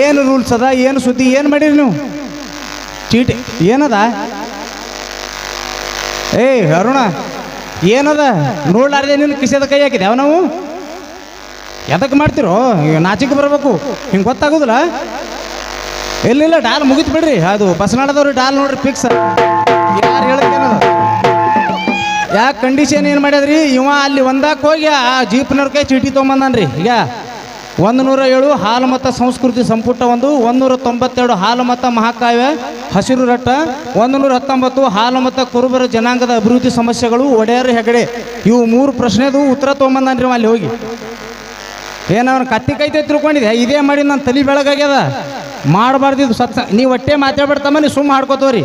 ಏನು ರೂಲ್ಸ್ ಅದ, ಏನು ಸುದ್ದಿ, ಏನು ಮಾಡಿರಿ ನೀವು? ಚೀಟಿ, ಏನದ? ಏಯ್, ಅರುಣ, ಏನದ? ನೋಡ್ಲಾರ್ದೆ ನಿನ್ನ ಕಿಸದ ಕೈ ಹಾಕಿದೆ, ಅವ ನಾವು? ಎದಕ್ಕೆ ಮಾಡ್ತಿರೋ? ನಾಚಿಕೆ ಬರಬೇಕು, ಹಿಂಗೆ ಗೊತ್ತಾಗೋದಿಲ್ಲ? ಎಲ್ಲಿಲ್ಲ, ಡಾಲ್ ಮುಗಿತು ಬಿಡ್ರಿ. ಅದು ಬಸನಾಡದವ್ರು ಡಾಲ್ ನೋಡ್ರಿ ಫಿಕ್ಸ್ ಯಾರು ಹೇಳಕ್ಕೇನದ ಯಾಕೆ ಕಂಡೀಷನ್ ಏನು ಮಾಡ್ಯಾದ್ರಿ? ಇವ ಅಲ್ಲಿ ಒಂದಾಕೋಗಿ ಆ ಜೀಪ್ನವ್ರ ಕೈ ಚೀಟಿ ತೊಗೊಂಬಂದನ್ರಿ, ಈಗ. ಒಂದು ನೂರ ಏಳು ಹಾಲು ಮತ್ತು ಸಂಸ್ಕೃತಿ ಸಂಪುಟ ಒಂದು ಒಂದೂರ ತೊಂಬತ್ತೆರಡು ಹಾಲು ಮತ್ತು ಮಹಾಕಾವ್ಯ ಹಸಿರು ರಟ್ಟ ಒಂದು ನೂರ ಹತ್ತೊಂಬತ್ತು ಹಾಲು ಮತ್ತು ಕುರುಬರ ಜನಾಂಗದ ಅಭಿವೃದ್ಧಿ ಸಮಸ್ಯೆಗಳು, ಒಡೆಯರ್ ಹೆಗಡೆ. ಇವು ಮೂರು ಪ್ರಶ್ನೆದು ಉತ್ತರ ತೊಗೊಂಬಂದ್ರಿ ಅಲ್ಲಿ ಹೋಗಿ. ಏನವ್ರ ಕತ್ತಿ ಕೈತೆ ತಿಳ್ಕೊಂಡಿದೆ ಇದೇ ಮಾಡಿ ನನ್ನ ತಲೆ ಬೆಳಗಾಗ್ಯದ. ಮಾಡಬಾರ್ದಿದ್ದು ಸತ್ಸ. ನೀವು ಒಟ್ಟೆ ಮಾತಾಡ್ಬಿಡ್ತಮ್ಮ, ನೀವು ಸುಮ್ಮ ಹಾಡ್ಕೋತವ್ರಿ.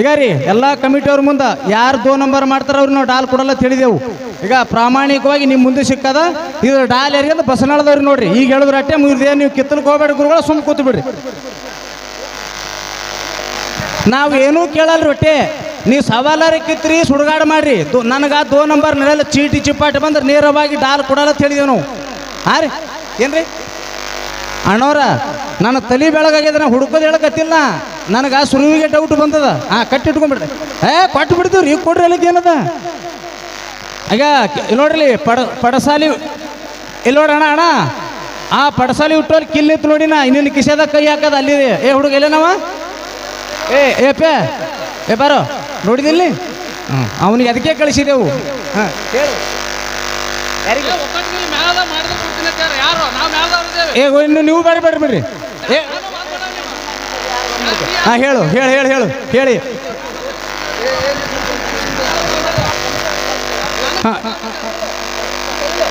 ಈಗ ರೀ ಎಲ್ಲ ಕಮಿಟಿಯವ್ರ ಮುಂದೆ ಯಾರು ದೋ ನಂಬರ್ ಮಾಡ್ತಾರ ಅವ್ರು ನಾವು ಡಾಲ್ ಕೊಡಲ್ಲ ಅಂತ ಹೇಳಿದೆವು. ಈಗ ಪ್ರಾಮಾಣಿಕವಾಗಿ ನಿಮ್ಮ ಮುಂದೆ ಸಿಕ್ಕದ ಇದು ಡಾಲ್ ಯಾರಿಗೆ ಬಸನಾಳದವ್ರಿ ನೋಡ್ರಿ. ಈಗ ಹೇಳಿದ್ರೆ ಅಟ್ಟೆ ಮುಗಿದೇ ನೀವು ಕಿತ್ತಲು ಹೋಗ್ಬೇಡಿ ಗುರುಗಳ ಸುಮ್ಮ ಕೂತು ಬಿಡ್ರಿ. ನಾವು ಏನೂ ಕೇಳಲ್ರಿ ಒಟ್ಟೆ ನೀವು ಸವಾಲಾರ ಕಿತ್ರಿ, ಸುಡುಗಾಡು ಮಾಡ್ರಿ. ನನಗೆ ದೋ ನಂಬರ್ ನೆಲ ಚೀಟಿ ಚಿಪ್ಪಾಟಿ ಬಂದ್ರೆ ನೇರವಾಗಿ ಡಾಲ್ ಕೊಡಲ್ಲ ಅಂತ ಹೇಳಿದೆವು ನಾವು. ಹಾಂ ರೀ? ಏನ್ರಿ? ಅಣ್ಣವ್ರ ನನ್ನ ತಲೆ ಬೆಳಗಾಗ್ಯದ, ನಾ ಹುಡುಕೋದು ಹೇಳಕತ್ತಿಲ್ಲ. ನನಗೆ ಆ ಸುರುವಿಗೆ ಡೌಟ್ ಬಂದದ. ಹಾಂ ಕಟ್ಟಿಟ್ಕೊಂಡ್ಬಿಡ್ರಿ ಏ ಕೊಟ್ಟು ಬಿಡ್ತೀವ್ರಿ ರೀ ಕೊಡ್ರಿ ಅಲ್ಲಿಗೆ ಏನದ? ಈಗ ಇಲ್ಲಿ ನೋಡ್ರಿ ಪಡ ಪಡಸಾಲಿ ಇಲ್ಲಿ ನೋಡ್ರಿ ಅಣ್ಣ ಅಣ್ಣ? ಆ ಪಡಸಾಲಿ ಹುಟ್ಟೋಲ್ ಕಿಲ್ಲಿತ್ತು ನೋಡಿ ನಾ ಇನ್ನೇನು ಕಿಸೆದ ಕೈ ಹಾಕದ ಅಲ್ಲಿ. ಏ ಹುಡುಗ ಎಲ್ಲ ನಾವ ಏ ಏ ಪೇ ಏ ಬಾರೋ ನೋಡಿದಿಲ್ಲಿ ಹ್ಞೂ ಅವನಿಗೆ ಅದಕ್ಕೆ ಕಳಿಸಿದೆವು ಹಾಂ. ಏ ಇನ್ನು ನೀವು ಬೇಡ ಬೇಡ ಬಿಡ್ರಿ. ಏ ಹಾಂ ಹೇಳು ಹೇಳು ಹೇಳು ಹೇಳು ಹೇಳಿ.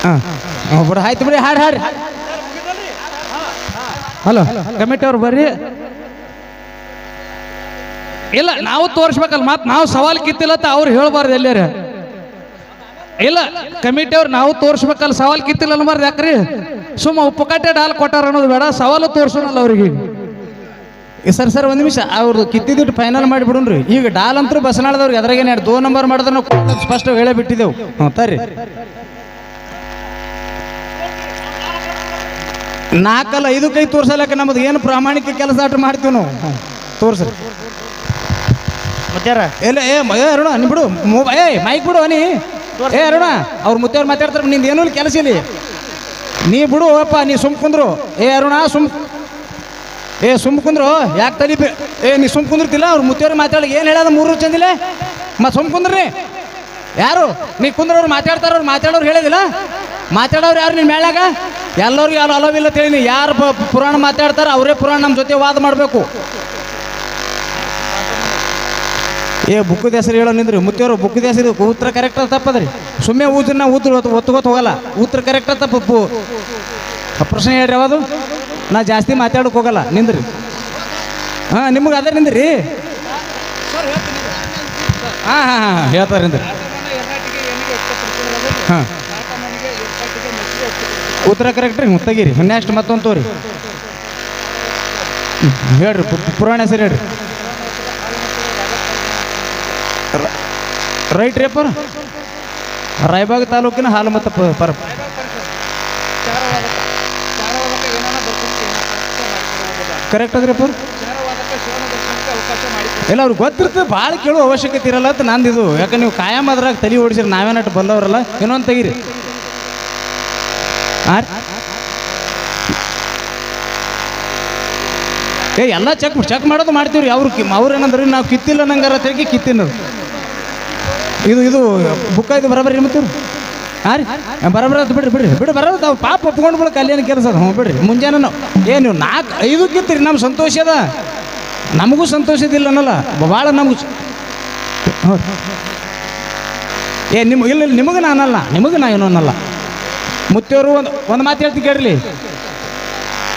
ಹಾಂ. ಆಯ್ತು ಬಿಡಿ, ಹಾಡು ಹಾಡು. ಹಲೋ, ಕಮಿಟಿ ಅವ್ರು ಬರ್ರಿ. ಇಲ್ಲ, ನಾವು ತೋರಿಸ್ಬೇಕಲ್ಲ ಮತ್ತೆ ನಾವು ಸವಾಲ್ ಕಿತ್ತಿಲ್ಲ ಅಂತ ಅವ್ರು ಹೇಳ್ಬಾರ್ದು ಎಲ್ಲರ ಇಲ್ಲ, ಕಮಿಟಿ ಅವ್ರು ನಾವು ತೋರಿಸ್ಬೇಕಲ್ಲ, ಸವಾಲ್ ಕಿತ್ತಿಲ್ಲ ಅನ್ಬಾರ್ದು ಯಾಕ್ರಿ? ಸುಮ್ಮ ಉಪ್ಪುಕಟ್ಟೆ ಡಾಲ್ ಕೊಟ್ಟಾರ ಅನ್ನೋದು ಬೇಡ, ಸವಾಲು ತೋರಿಸೋಣಲ್ಲ ಅವ್ರಿಗೆ. ಸರ್ ಸರ್ ಒಂದು ನಿಮಿಷ. ಅವ್ರದ್ದು ಕಿತ್ತಿದ್ದು ಫೈನಲ್ ಮಾಡಿಬಿಡುನ್ರಿ ಈಗ ಡಾಲ್ ಅಂತೂ ಬಸನಾಳದವ್ರಿಗೆ ಅದ್ರಾಗೇನೆ ಎರಡು ದೋ ನಂಬರ್ ಮಾಡಿದ್ರೆ ನಾವು ಸ್ಪಷ್ಟ ಹೇಳೇ ಬಿಟ್ಟಿದ್ದೆವು. ಹ್ಞೂ ತರ್ರಿ. ನಾಲ್ಕಲ್ಲ ಐದು ಕೈ ತೋರ್ಸಲಕ್ಕ ನಮ್ಮದು ಏನು ಪ್ರಾಮಾಣಿಕ ಕೆಲಸ ಆಟ ಮಾಡ್ತೀವಿ ನಾವು. ತೋರ್ಸ್ರಿ. ಮುತ್ಯಾರ? ಎಲ್ಲ ಏ ಏ ಅರುಣ ನೀ ಬಿಡು. ಮೊಬೈ ಏ ಮೈಕ್ ಬಿಡು ಅನಿ ಏ ಅರುಣ ಅವ್ರ ಮುತ್ತವ್ರು ಮಾತಾಡ್ತಾರೆ ನಿಂದು ಏನೂ ಕೆಲಸ ಇಲ್ಲಿ. ನೀ ಬಿಡು ಅಪ್ಪ ನೀ ಸುಮ್ ಕುಂದ್ರು. ಏ ಅರುಣ ಸುಮ್ ಏ ಸುಮ್ ಕುಂದ್ರು. ಯಾಕೆ ತಲಿ ಏ, ನೀ ಸುಮ್ ಕುಂದ್ರತಿಲ್ಲ? ಅವ್ರು ಮುತ್ತವ್ರು ಮಾತಾಡಿ ಏನು ಹೇಳೋದು? ಮೂರು ಚಂದಿಲ್ಲ ಮತ್ತೆ ಸುಮ್ ಕುಂದ್ರಿ. ಯಾರು? ನೀ ಕುಂದ್ರವ್ರು ಮಾತಾಡ್ತಾರ, ಅವ್ರು ಮಾತಾಡೋರು ಹೇಳಿದಿಲ್ಲ? ಮಾತಾಡೋರು ಯಾರು ನಿನ್ನ ಮೇಳಾಗ ಎಲ್ಲರಿಗೂ ಯಾರು ಅಲವಿಲ್ಲ ತಿಳಿನಿ. ಯಾರು ಪುರಾಣ ಮಾತಾಡ್ತಾರ ಅವರೇ ಪುರಾಣ ನಮ್ಮ ಜೊತೆ ವಾದ ಮಾಡಬೇಕು. ಏ, ಬುಕ್ಕದ ಹೆಸರು ಹೇಳೋ ನಿಂದ್ರಿ. ಮುತ್ತಿಯವರು ಬುಕ್ಕದ ಹೆಸರು ಉತ್ತರ ಕರೆಕ್ಟ್ ತಪ್ಪದ್ರಿ. ಸುಮ್ಮನೆ ಊದ್ರನ್ನ ಊದ್ರ ಒತ್ತುಗೊತ್ ಹೋಗಲ್ಲ. ಉತ್ತರ ಕರೆಕ್ಟ್ ತಪ್ಪು. ಪ್ರಶ್ನೆ ಹೇಳ್ರಿ ಯಾವುದು? ನಾ ಜಾಸ್ತಿ ಮಾತಾಡೋಕೆ ಹೋಗಲ್ಲ, ನಿಂದ್ರಿ. ಹಾಂ, ನಿಮಗೆ ಅದ ನಿಂದ್ರಿ? ಹಾಂ ಹಾಂ ಹಾಂ ಹೇಳ್ತಾರೆ ನಿಂದ್ರಿ. ಹಾಂ. ಉತ್ತರ ಕರೆಕ್ಟ್ ರೀ, ಮುತ್ತಗಿರಿ. ನೆಕ್ಸ್ಟ್ ಮತ್ತೊಂದು ತೋರಿ. ಹೇಳ್ರಿ ಪುರಾಣ ಹೆಸರು ಹೇಳ್ರಿ. ರೈಟ್ ರೀ ಅಪ್ಪ ರಾಯಬಾಗ್ ತಾಲೂಕಿನ ಹಾಲು ಮತ್ತು ಪರ ಕರೆಕ್ಟ್ ಅದ್ರಪ್ಪ ಇಲ್ಲ ಅವ್ರಿಗೆ ಗೊತ್ತಿರ್ತದೆ ಭಾಳ ಕೇಳೋ ಅವಶ್ಯಕತೆ ಇರಲ್ಲ ಅಂತ ನಂದಿದು. ಯಾಕಂದ್ರೆ ನೀವು ಕಾಯಂ ಅದ್ರಾಗ ತಲೆ ಓಡಿಸಿರಿ ನಾವೇನಟ್ಟು ಬಲ್ಲವರಲ್ಲ ಇನ್ನೊಂದು ತೆಗೀರಿ. ಏ, ಎಲ್ಲ ಚೆಕ್ ಚೆಕ್ ಮಾಡೋದು ಮಾಡ್ತೀವಿ ರೀ ಅವ್ರು ಅವ್ರು ಏನಂದ್ರೆ, ನಾವು ಕಿತ್ತಿಲ್ಲ ನಂಗಾರ ತೆಗಿ ಕಿತ್ತಿನ ಇದು ಇದು ಬುಕ್ಕ ಇದು ಬರಬರಿ ಹಾಂ ರೀ? ಬಿಡ್ರಿ ಬಿಡ್ರಿ. ಬರೋದು ಅವ್ರು ಪಾಪ ಒಪ್ಕೊಂಡು ಬಿಡಕ್ಕೆ ಕಲ್ಯಾಣ ಕೆಲಸ ಹ್ಞೂ, ಬಿಡ್ರಿ. ಮುಂಜಾನೆ ಏನು ನೀವು ನಾಲ್ಕು ಐದು ಕಿತ್ತಿರಿ ನಮ್ಮ ಸಂತೋಷ ಅದ. ನಮಗೂ ಸಂತೋಷದಿಲ್ಲ ಅನ್ನಲ್ಲ. ಭಾಳ ನಮಗೂ ಏ ನಿಮ್ಗೆ ಇಲ್ಲ ನಿಮಗೆ ಅನ್ನಲ್ಲ ನಿಮಗೆ ನಾ ಏನೋ ಅನ್ನಲ್ಲ. ಮುತ್ತಿಯವರು ಒಂದು ಒಂದು ಮಾತು ಹೇಳ್ತೀನಿ ಕೇಳಲಿ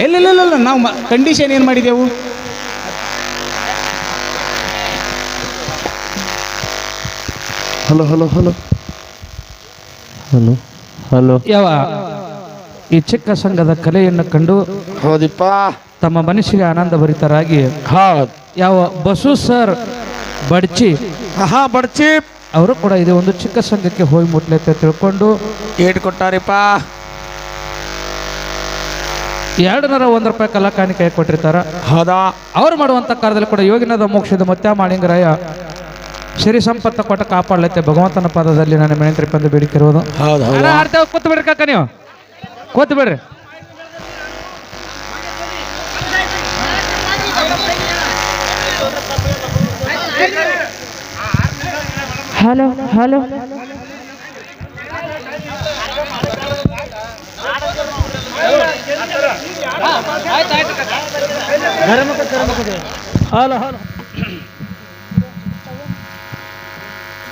ಇಲ್ಲ ಇಲ್ಲ ಇಲ್ಲ ನಾವು ಕಂಡೀಷನ್ ಏನು ಮಾಡಿದೆವು? Hello hello hello hello. Hello. ಯಾವ ಈ ಚಿಕ್ಕ ಸಂಘದ ಕಲೆಯನ್ನು ಕಂಡು ಹೌದಿಪ್ಪ. ತಮ್ಮ ಮನಸ್ಸಿಗೆ ಆನಂದ ಭರಿತರಾಗಿ ಹೌದ್. ಯಾವ ಬಸು ಸರ್ ಬಡ್ಚಿ ಹಾ ಬಡ್ಚಿ. ಅವರು ಕೂಡ ಇದು ಒಂದು ಚಿಕ್ಕ ಸಂಘಕ್ಕೆ ಹೋಗಿ ಮುಟ್ಲೈತೆ ತಿಳ್ಕೊಂಡು ಏಟ್ ಕೊಟ್ಟಾರಿಪ್ಪ. ಎರಡು ನೂರ ಒಂದು ರೂಪಾಯಿ ಕಲಾ ಕಾಣಿಕೆ ಕೊಟ್ಟಿರ್ತಾರ. ಹೌದಾ. ಅವ್ರು ಮಾಡುವಂತ ಕಾರ್ಯದಲ್ಲಿ ಕೂಡ ಯೋಗಿನದ ಮೋಕ್ಷದ ಮುತ್ಯ ಮಾಳಿಂಗರಾಯ ಸಿರಿ ಸಂಪತ್ತ ಕೊಟ್ಟ ಕಾಪಾಡ್ಲತ್ತೆ. ಭಗವಂತನ ಪದದಲ್ಲಿ ನಾನು ಮೆಣಂತ್ರಿ ಬಂದು ಬೇಡಿಕಿರುವುದು ಹೌದು ಹೌದು. ಆಡ್ತೇವೆ ಕೂತ್ ಬಿಡ್ರಿ ಕಾಕ ನೀವು. ಕೂತ್ ಬಿಡ್ರಿ. Hello hello. Hello hello.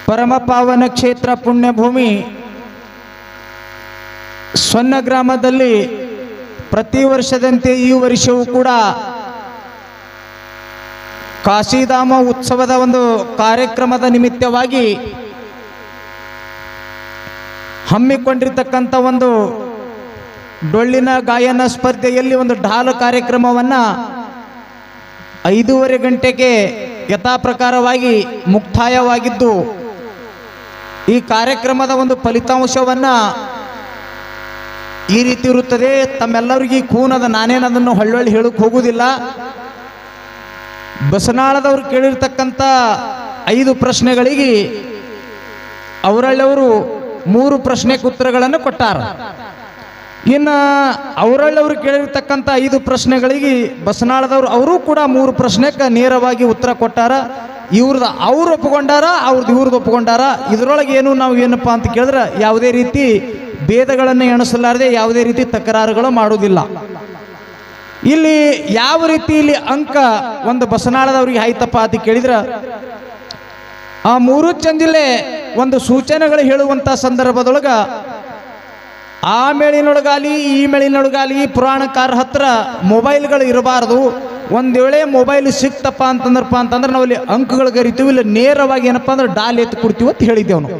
ಪರಮ ಪಾವನ ಕ್ಷೇತ್ರ ಪುಣ್ಯಭೂಮಿ ಸ್ವನ್ನ ಗ್ರಾಮದಲ್ಲಿ ಪ್ರತಿ ವರ್ಷದಂತೆ ಈ ವರ್ಷವೂ ಕೂಡ ಕಾಶಿಧಾಮ ಉತ್ಸವದ ಒಂದು ಕಾರ್ಯಕ್ರಮದ ನಿಮಿತ್ತವಾಗಿ ಹಮ್ಮಿಕೊಂಡಿರ್ತಕ್ಕಂಥ ಒಂದು ಡೊಳ್ಳಿನ ಗಾಯನ ಸ್ಪರ್ಧೆಯಲ್ಲಿ ಒಂದು ಢಾಲು ಕಾರ್ಯಕ್ರಮವನ್ನು ಐದೂವರೆ ಗಂಟೆಗೆ ಯಥಾ ಪ್ರಕಾರವಾಗಿ ಮುಕ್ತಾಯವಾಗಿದ್ದು ಈ ಕಾರ್ಯಕ್ರಮದ ಒಂದು ಫಲಿತಾಂಶವನ್ನು ಈ ರೀತಿ ಇರುತ್ತದೆ. ತಮ್ಮೆಲ್ಲರಿಗೂ ಕೂನದ ನಾನೇನದನ್ನು ಹೊಳ್ಳೊಳ್ಳಿ ಹೇಳಕ್ಕೆ ಹೋಗುವುದಿಲ್ಲ ಬಸನಾಳದವ್ರು ಕೇಳಿರ್ತಕ್ಕಂಥ ಐದು ಪ್ರಶ್ನೆಗಳಿಗೆ ಅವರಳ್ಳವರು ಮೂರು ಪ್ರಶ್ನೆಗೆ ಉತ್ತರಗಳನ್ನು ಕೊಟ್ಟಾರ. ಇನ್ನು ಅವರಳ್ಳವರು ಕೇಳಿರ್ತಕ್ಕಂಥ ಐದು ಪ್ರಶ್ನೆಗಳಿಗೆ ಬಸನಾಳದವ್ರು, ಅವರು ಕೂಡ ಮೂರು ಪ್ರಶ್ನೆಗೆ ನೇರವಾಗಿ ಉತ್ತರ ಕೊಟ್ಟಾರ. ಇವ್ರದ್ದು ಅವ್ರು ಒಪ್ಪಿಕೊಂಡಾರ ಅವ್ರದ್ದು ಇವ್ರದ್ದು ಒಪ್ಪಿಕೊಂಡಾರ. ಇದರೊಳಗೆ ಏನು ನಾವು ಏನಪ್ಪ ಅಂತ ಕೇಳಿದ್ರೆ ಯಾವುದೇ ರೀತಿ ಭೇದಗಳನ್ನು ಎಣಿಸಲಾರದೆ ಯಾವುದೇ ರೀತಿ ತಕರಾರುಗಳು ಮಾಡುವುದಿಲ್ಲ. ಇಲ್ಲಿ ಯಾವ ರೀತಿ ಇಲ್ಲಿ ಅಂಕ ಒಂದು ಬಸನಾಳದವ್ರಿಗೆ ಆಯ್ತಪ್ಪ ಅಂತ ಕೇಳಿದ್ರೆ, ಆ ಮೂರು ಚಂದಿಲೆ ಒಂದು ಸೂಚನೆಗಳು ಹೇಳುವಂಥ ಸಂದರ್ಭದೊಳಗೆ ಆ ಮೇಳಿನೊಳಗಾಲಿ ಈ ಮೇಳಿನೊಳಗಾಲಿ ಪುರಾಣಕಾರ ಹತ್ರ ಮೊಬೈಲ್ಗಳು ಇರಬಾರ್ದು. ಒಂದು ವೇಳೆ ಮೊಬೈಲ್ ಸಿಕ್ತಪ್ಪ ಅಂತಂದ್ರಪ್ಪ ಅಂತಂದ್ರೆ ನಾವಲ್ಲಿ ಅಂಕಗಳು ಕರಿತೀವಿ, ಇಲ್ಲ ನೇರವಾಗಿ ಏನಪ್ಪ ಅಂದ್ರೆ ಡಾಲ್ ಎತ್ತು ಕೊಡ್ತೀವಿ ಅಂತ ಹೇಳಿದ್ದೇವೆ ನಾವು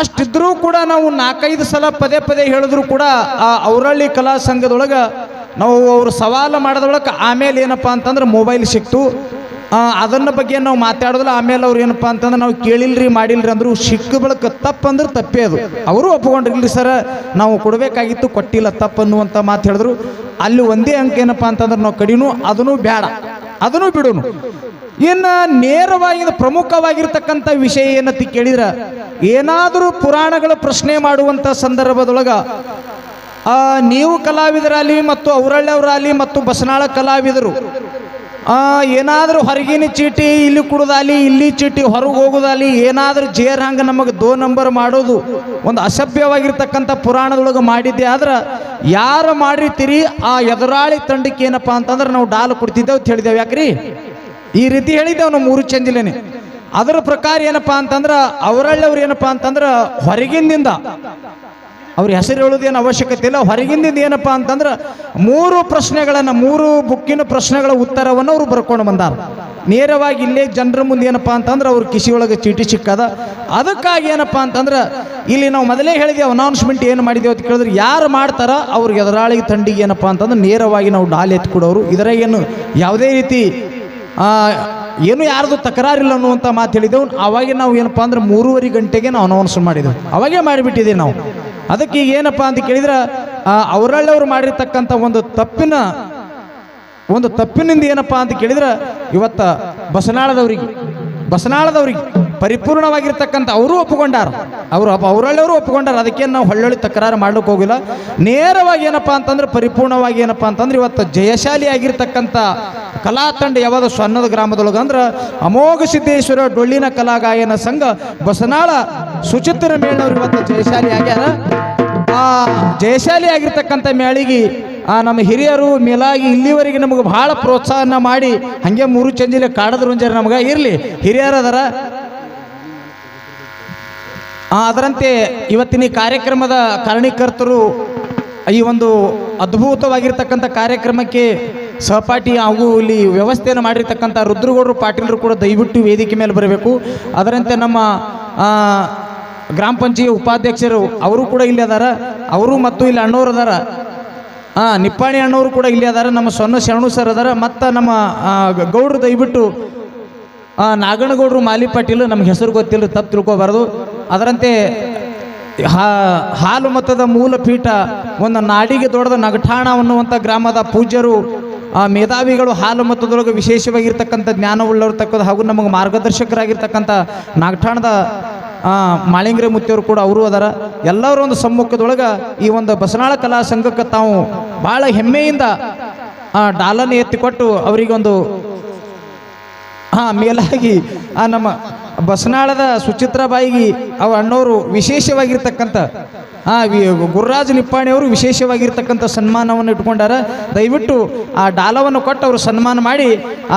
ಅಷ್ಟಿದ್ರೂ ಕೂಡ ನಾವು ನಾಲ್ಕೈದು ಸಲ ಪದೇ ಪದೇ ಹೇಳಿದ್ರು ಕೂಡ ಆ ಔರಳ್ಳಿ ಕಲಾ ಸಂಘದೊಳಗೆ ನಾವು ಅವರು ಸವಾಲು ಮಾಡೋದ್ರೊಳಗೆ ಆಮೇಲೆ ಏನಪ್ಪ ಅಂತಂದ್ರೆ ಮೊಬೈಲ್ ಸಿಕ್ತು. ಅದನ್ನ ಬಗ್ಗೆ ನಾವು ಮಾತಾಡೋದಿಲ್ಲ. ಆಮೇಲೆ ಅವ್ರು ಏನಪ್ಪ ಅಂತಂದ್ರೆ ನಾವು ಕೇಳಿಲ್ರಿ, ಮಾಡಿಲ್ರಿ ಅಂದ್ರು ಸಿಕ್ಕ ಬಳಕ ತಪ್ಪಂದ್ರೆ ತಪ್ಪೇ ಅದು. ಅವರು ಒಪ್ಕೊಂಡಿರ್ಲಿ ಸರ್, ನಾವು ಕೊಡಬೇಕಾಗಿತ್ತು, ಕೊಟ್ಟಿಲ್ಲ ತಪ್ಪು ಅನ್ನುವಂಥ ಮಾತು ಹೇಳಿದ್ರು. ಅಲ್ಲಿ ಒಂದೇ ಅಂಕ ಏನಪ್ಪ ಅಂತಂದ್ರೆ ನಾವು ಕಡಿನು ಅದನ್ನು ಬೇಡ ಅದನ್ನು ಬಿಡೋನು. ಇನ್ನು ನೇರವಾಗಿ ಪ್ರಮುಖವಾಗಿರ್ತಕ್ಕಂಥ ವಿಷಯ ಏನಂತ ಕೇಳಿದ್ರೆ, ಏನಾದರೂ ಪುರಾಣಗಳ ಪ್ರಶ್ನೆ ಮಾಡುವಂಥ ಸಂದರ್ಭದೊಳಗೆ ನೀವು ಕಲಾವಿದರಾಗಲಿ ಮತ್ತು ಔರಳ್ಳವರಾಗಲಿ ಮತ್ತು ಬಸನಾಳ ಕಲಾವಿದರು ಏನಾದರೂ ಹೊರಗಿನ ಚೀಟಿ, ಇಲ್ಲಿ ಕುಡುದಾಲಿ, ಇಲ್ಲಿ ಚೀಟಿ, ಹೊರಗೆ ಹೋಗೋದಾಲಿ, ಏನಾದರೂ ಜೇರ್ ಹಂಗೆ ನಮಗೆ ದೋ ನಂಬರ್ ಮಾಡೋದು ಒಂದು ಅಸಭ್ಯವಾಗಿರ್ತಕ್ಕಂಥ ಪುರಾಣದೊಳಗೆ ಮಾಡಿದ್ದೆ. ಆದ್ರೆ ಯಾರು ಮಾಡಿರ್ತೀರಿ? ಆ ಎದುರಾಳಿ ತಂಡಕ್ಕೆ ಏನಪ್ಪ ಅಂತಂದ್ರೆ ನಾವು ಡಾಲ್ ಕೊಡ್ತಿದ್ದೇವೆ ಅಂತ ಹೇಳಿದ್ದೇವೆ ಯಾಕ್ರಿ? ಈ ರೀತಿ ಹೇಳಿದ್ದೇವೆ ನಾವು ಮೂರು ಚಂದಿಲೇನೆ. ಅದರ ಪ್ರಕಾರ ಏನಪ್ಪ ಅಂತಂದ್ರೆ ಅವರಳ್ಳವ್ರು ಏನಪ್ಪ ಅಂತಂದ್ರೆ, ಹೊರಗಿಂದಿಂದ ಅವ್ರ ಹೆಸರು ಹೇಳೋದೇನು ಅವಶ್ಯಕತೆ ಇಲ್ಲ. ಹೊರಗಿಂದ ಏನಪ್ಪ ಅಂತಂದ್ರೆ ಮೂರು ಪ್ರಶ್ನೆಗಳನ್ನು, ಮೂರು ಬುಕ್ಕಿನ ಪ್ರಶ್ನೆಗಳ ಉತ್ತರವನ್ನು ಅವರು ಬರ್ಕೊಂಡು ಬಂದಾರ. ನೇರವಾಗಿ ಇಲ್ಲೇ ಜನರ ಮುಂದೆ ಏನಪ್ಪ ಅಂತಂದ್ರೆ ಅವ್ರ ಕಿಸಿ ಒಳಗೆ ಚೀಟಿ ಸಿಕ್ಕದ ಅದಕ್ಕಾಗಿ ಏನಪ್ಪ ಅಂತಂದ್ರೆ ಇಲ್ಲಿ ನಾವು ಮೊದಲೇ ಹೇಳಿದೆವು ಅನೌನ್ಸ್ಮೆಂಟ್ ಏನು ಮಾಡಿದೆವು ಅಂತ ಕೇಳಿದ್ರೆ ಯಾರು ಮಾಡ್ತಾರ ಅವ್ರಿಗೆ ಎದುರಾಳಿಗೆ ತಂಡಿಗೆ ಏನಪ್ಪ ಅಂತಂದ್ರೆ ನೇರವಾಗಿ ನಾವು ಡಾಲ್ ಎತ್ಕೊಡೋರು ಇದರ ಇದರಾಗೇನು ಯಾವುದೇ ರೀತಿ ಏನು ಯಾರ್ದು ತಕರಾರಿಲ್ಲ ಅನ್ನುವಂಥ ಮಾತು ಹೇಳಿದೆವು. ಅವಾಗೆ ನಾವು ಏನಪ್ಪ ಅಂದ್ರೆ ಮೂರುವರೆ ಗಂಟೆಗೆ ನಾವು ಅನೌನ್ಸ್ ಮಾಡಿದೆವು. ಅವಾಗೇ ಮಾಡಿಬಿಟ್ಟಿದ್ದೀವಿ ನಾವು. ಅದಕ್ಕೆ ಏನಪ್ಪ ಅಂತ ಕೇಳಿದ್ರೆ ಅವರಳ್ಳವರು ಮಾಡಿರ್ತಕ್ಕಂಥ ಒಂದು ತಪ್ಪಿನ, ಒಂದು ತಪ್ಪಿನಿಂದ ಏನಪ್ಪ ಅಂತ ಕೇಳಿದ್ರೆ, ಇವತ್ತ ಬಸನಾಳದವ್ರಿಗೆ ಬಸನಾಳದವ್ರಿಗೆ ಪರಿಪೂರ್ಣವಾಗಿರ್ತಕ್ಕಂಥ ಅವರು ಒಪ್ಪಿಕೊಂಡಾರ. ಅವರು ಅವರಲ್ಲವರು ಒಪ್ಪಿಕೊಂಡಾರ. ಅದಕ್ಕೆ ನಾವು ಹೊಳ್ಳೊಳ್ಳಿ ತಕರಾರು ಮಾಡ್ಲಿಕ್ಕೆ ಹೋಗಿಲ್ಲ. ನೇರವಾಗಿ ಏನಪ್ಪ ಅಂತಂದ್ರೆ ಪರಿಪೂರ್ಣವಾಗಿ ಏನಪ್ಪ ಅಂತಂದ್ರೆ ಇವತ್ತು ಜಯಶಾಲಿ ಆಗಿರ್ತಕ್ಕಂಥ ಕಲಾ ತಂಡ ಯಾವುದು ಸ್ವರ್ಣದ ಗ್ರಾಮದೊಳಗೆ ಅಂದ್ರೆ ಅಮೋಘ ಸಿದ್ದೇಶ್ವರ ಡೊಳ್ಳಿನ ಕಲಾಗಾಯನ ಸಂಘ ಬಸನಾಳ ಸುಚಿತ್ರ ಮೇಳವ್ರು ಇವತ್ತು ಜಯಶಾಲಿ ಆಗ್ಯಾರ. ಆ ಜಯಶಾಲಿ ಆಗಿರ್ತಕ್ಕಂಥ ಮೇಳಿಗೆ ಆ ನಮ್ಮ ಹಿರಿಯರು ಮೇಲಾಗಿ ಇಲ್ಲಿವರೆಗೆ ನಮಗೆ ಬಹಳ ಪ್ರೋತ್ಸಾಹನ ಮಾಡಿ ಹಂಗೆ ಮೂರು ಚಂಜಿಲೆ ಕಾಡದ್ರು ಅಂಜಾರ ನಮಗೆ ಇರಲಿ. ಹಿರಿಯರದಾರ ಅದರಂತೆ ಇವತ್ತಿನ ಕಾರ್ಯಕ್ರಮದ ಕಾರಣೀಕರ್ತರು ಈ ಒಂದು ಅದ್ಭುತವಾಗಿರ್ತಕ್ಕಂಥ ಕಾರ್ಯಕ್ರಮಕ್ಕೆ ಸಹಪಾಠಿ ಹಾಗೂ ಇಲ್ಲಿ ವ್ಯವಸ್ಥೆಯನ್ನು ಮಾಡಿರ್ತಕ್ಕಂಥ ರುದ್ರಗೌಡರು ಪಾಟೀಲರು ಕೂಡ ದಯವಿಟ್ಟು ವೇದಿಕೆ ಮೇಲೆ ಬರಬೇಕು. ಅದರಂತೆ ನಮ್ಮ ಗ್ರಾಮ ಪಂಚಾಯತ್ ಉಪಾಧ್ಯಕ್ಷರು ಅವರು ಕೂಡ ಇಲ್ಲಿ ಅದಾರ. ಅವರು ಮತ್ತು ಇಲ್ಲಿ ಅಣ್ಣವ್ರು ಅದಾರ. ಹಾಂ ನಿಪ್ಪಾಣಿ ಅಣ್ಣವರು ಕೂಡ ಇಲ್ಲಿ ಅದಾರ. ನಮ್ಮ ಸೊನ್ನ ಶರಣು ಸರ್ ಅದಾರ. ಮತ್ತು ನಮ್ಮ ಗೌಡರು ದಯವಿಟ್ಟು ನಾಗನಗೌಡರು ಮಾಲಿ ಪಾಟೀಲ್ ನಮ್ಗೆ ಹೆಸರು ಗೊತ್ತಿಲ್ಲ, ತಪ್ಪು ತಿಳ್ಕೊಬಾರ್ದು. ಅದರಂತೆ ಹಾ- ಹಾಲು ಮತದ ಮೂಲ ಪೀಠ, ಒಂದು ನಾಡಿಗೆ ದೊಡ್ಡದ ನಗಠಾಣ ಅನ್ನುವಂಥ ಗ್ರಾಮದ ಪೂಜ್ಯರು ಮೇಧಾವಿಗಳು ಹಾಲು ಮತದೊಳಗೆ ವಿಶೇಷವಾಗಿರ್ತಕ್ಕಂಥ ಜ್ಞಾನವುಳ್ಳರ್ತಕ್ಕಂಥ ಹಾಗೂ ನಮಗೆ ಮಾರ್ಗದರ್ಶಕರಾಗಿರ್ತಕ್ಕಂಥ ನಾಗಠಾಣದ ಮಾಳಿಂಗ್ರೆ ಮುತ್ತಿಯವರು ಕೂಡ ಅವರು ಅದರ. ಎಲ್ಲರೂ ಒಂದು ಸಮ್ಮುಖದೊಳಗೆ ಈ ಒಂದು ಬಸನಾಳ ಕಲಾ ಸಂಘಕ್ಕೆ ತಾವು ಭಾಳ ಹೆಮ್ಮೆಯಿಂದ ಡಾಲನ್ನು ಎತ್ತಿಕೊಟ್ಟು ಅವರಿಗೊಂದು ಹಾ ಮೇಲಾಗಿ ಆ ನಮ್ಮ ಬಸನಾಳದ ಸುಚಿತ್ರಾಬಾಯಿಗೆ ಅವ ಅಣ್ಣವರು ವಿಶೇಷವಾಗಿರ್ತಕ್ಕಂಥ, ಆ ಗುರುರಾಜ್ ಗುರುರಾಜ ನಿಪ್ಪಾಣಿ ಅವರು ವಿಶೇಷವಾಗಿರ್ತಕ್ಕಂಥ ಸನ್ಮಾನವನ್ನು ಇಟ್ಕೊಂಡಾರ. ದಯವಿಟ್ಟು ಆ ಡಾಲವನ್ನು ಕೊಟ್ಟು ಅವರು ಸನ್ಮಾನ ಮಾಡಿ,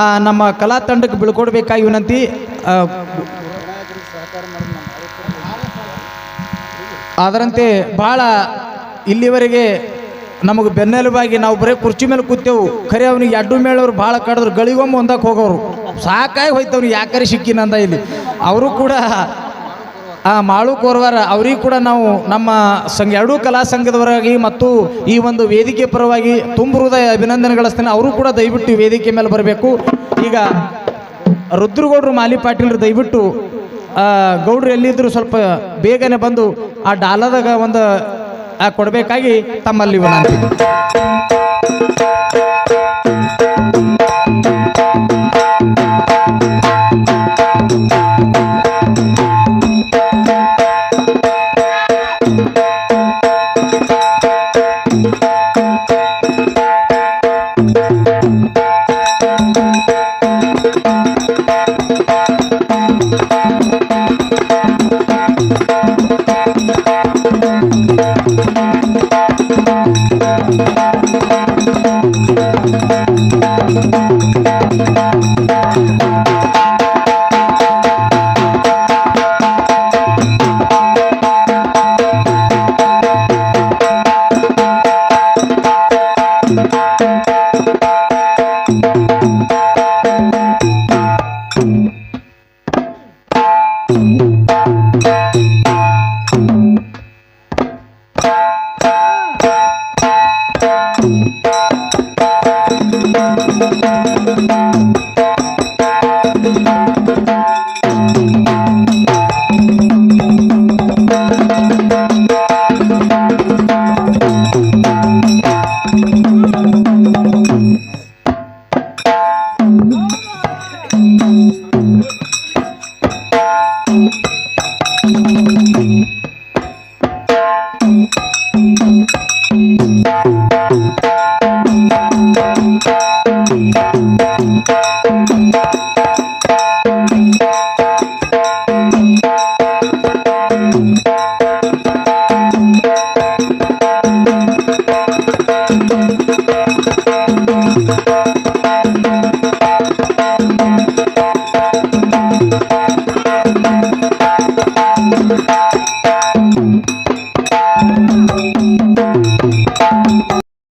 ಆ ನಮ್ಮ ಕಲಾ ತಂಡಕ್ಕೆ ಬೀಳ್ಕೊಡ್ಬೇಕಾಗಿ ವಿನಂತಿ ಅದರಂತೆ ಭಾಳ ಇಲ್ಲಿವರೆಗೆ ನಮಗೆ ಬೆನ್ನೆಲುಬಾಗಿ ನಾವು ಬರೀ ಕುರ್ಚಿ ಮೇಲೆ ಕೂತೇವು. ಖರೆ ಅವ್ನಿಗೆ ಎಡ್ಡು ಮೇಳವ್ರು ಭಾಳ ಕಡಿದ್ರು. ಗಳಿಗೊಮ್ಮೆ ಒಂದಕ್ಕೆ ಹೋಗೋರು ಸಾಕಾಗಿ ಹೋಯ್ತವ್ನಿಗೆ ಯಾಕರೆ ಸಿಕ್ಕಿನಂದ ಇಲ್ಲಿ. ಅವರು ಕೂಡ, ಆ, ಮಾಳು ಕೋರ್ವಾರ. ಅವ್ರಿಗೆ ಕೂಡ ನಾವು ನಮ್ಮ ಸಂಘ, ಎರಡೂ ಕಲಾ ಸಂಘದವರಾಗಿ ಮತ್ತು ಈ ಒಂದು ವೇದಿಕೆ ಪರವಾಗಿ ತುಂಬ ಹೃದಯ ಅಭಿನಂದನೆಗಳಿಸ್ತೇನೆ ಅವರು ಕೂಡ ದಯವಿಟ್ಟು ವೇದಿಕೆ ಮೇಲೆ ಬರಬೇಕು. ಈಗ ರುದ್ರಗೌಡರು ಮಾಲಿ ಪಾಟೀಲ್ರು ದಯವಿಟ್ಟು ಗೌಡ್ರು ಎಲ್ಲಿದ್ದರೂ ಸ್ವಲ್ಪ ಬೇಗನೆ ಬಂದು ಆ ಡಾಲದಾಗ ಒಂದು ಕೊಡಬೇಕಾಗಿ ತಮ್ಮಲ್ಲಿ ವಿನಂತಿ.